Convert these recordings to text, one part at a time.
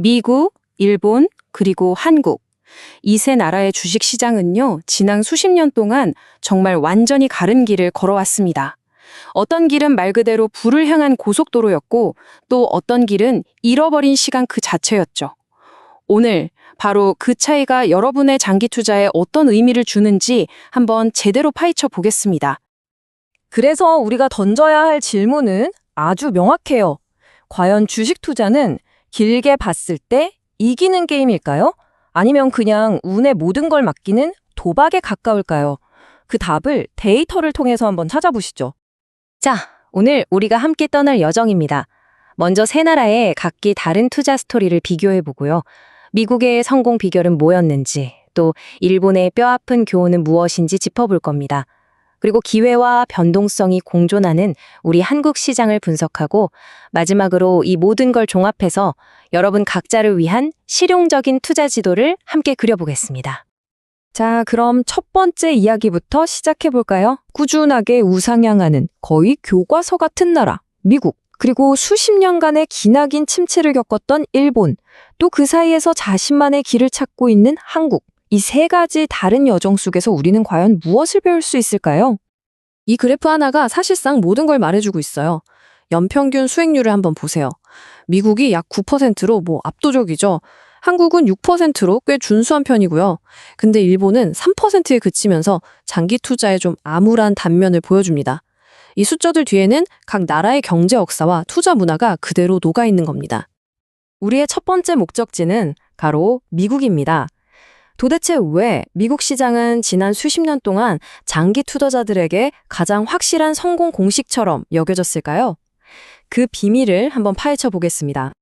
미국, 일본, 그리고 한국. 이 세 나라의 주식 시장은요, 지난 수십 년 동안 정말 완전히 다른 길을 걸어왔습니다. 어떤 길은 말 그대로 불을 향한 고속도로였고, 또 어떤 길은 잃어버린 시간 그 자체였죠. 오늘 바로 그 차이가 여러분의 장기 투자에 어떤 의미를 주는지 한번 제대로 파헤쳐 보겠습니다. 그래서 우리가 던져야 할 질문은 아주 명확해요. 과연 주식 투자는 길게 봤을 때 이기는 게임일까요? 아니면 그냥 운에 모든 걸 맡기는 도박에 가까울까요? 그 답을 데이터를 통해서 한번 찾아보시죠. 자, 오늘 우리가 함께 떠날 여정입니다. 먼저 세 나라의 각기 다른 투자 스토리를 비교해 보고요. 미국의 성공 비결은 뭐였는지, 또 일본의 뼈아픈 교훈은 무엇인지 짚어볼 겁니다. 그리고 기회와 변동성이 공존하는 우리 한국 시장을 분석하고 마지막으로 이 모든 걸 종합해서 여러분 각자를 위한 실용적인 투자 지도를 함께 그려보겠습니다. 자, 그럼 첫 번째 이야기부터 시작해 볼까요? 꾸준하게 우상향하는 거의 교과서 같은 나라, 미국. 그리고 수십 년간의 기나긴 침체를 겪었던 일본, 또 그 사이에서 자신만의 길을 찾고 있는 한국. 이 세 가지 다른 여정 속에서 우리는 과연 무엇을 배울 수 있을까요? 이 그래프 하나가 사실상 모든 걸 말해주고 있어요. 연평균 수익률을 한번 보세요. 미국이 약 9%로 뭐 압도적이죠. 한국은 6%로 꽤 준수한 편이고요. 근데 일본은 3%에 그치면서 장기 투자에 좀 암울한 단면을 보여줍니다. 이 숫자들 뒤에는 각 나라의 경제 역사와 투자 문화가 그대로 녹아 있는 겁니다. 우리의 첫 번째 목적지는 바로 미국입니다. 도대체 왜 미국 시장은 지난 수십 년 동안 장기 투자자들에게 가장 확실한 성공 공식처럼 여겨졌을까요? 그 비밀을 한번 파헤쳐 보겠습니다.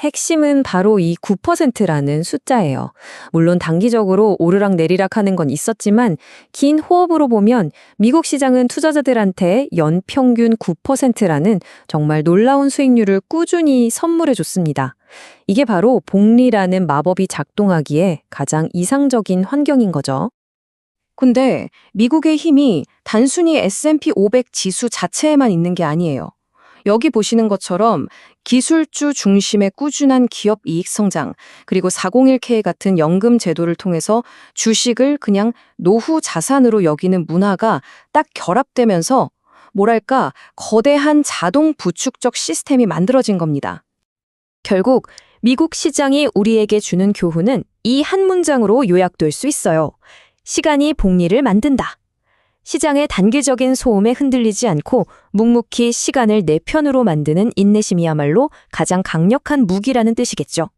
핵심은 바로 이 9%라는 숫자예요. 물론 단기적으로 오르락 내리락 하는 건 있었지만 긴 호흡으로 보면 미국 시장은 투자자들한테 연평균 9%라는 정말 놀라운 수익률을 꾸준히 선물해 줬습니다. 이게 바로 복리라는 마법이 작동하기에 가장 이상적인 환경인 거죠. 근데 미국의 힘이 단순히 S&P 500 지수 자체에만 있는 게 아니에요. 여기 보시는 것처럼 기술주 중심의 꾸준한 기업 이익 성장, 그리고 401k 같은 연금 제도를 통해서 주식을 그냥 노후 자산으로 여기는 문화가 딱 결합되면서 뭐랄까 거대한 자동 부축적 시스템이 만들어진 겁니다. 결국 미국 시장이 우리에게 주는 교훈은 이 한 문장으로 요약될 수 있어요. 시간이 복리를 만든다. 시장의 단기적인 소음에 흔들리지 않고 묵묵히 시간을 내 편으로 만드는 인내심이야말로 가장 강력한 무기라는 뜻이겠죠.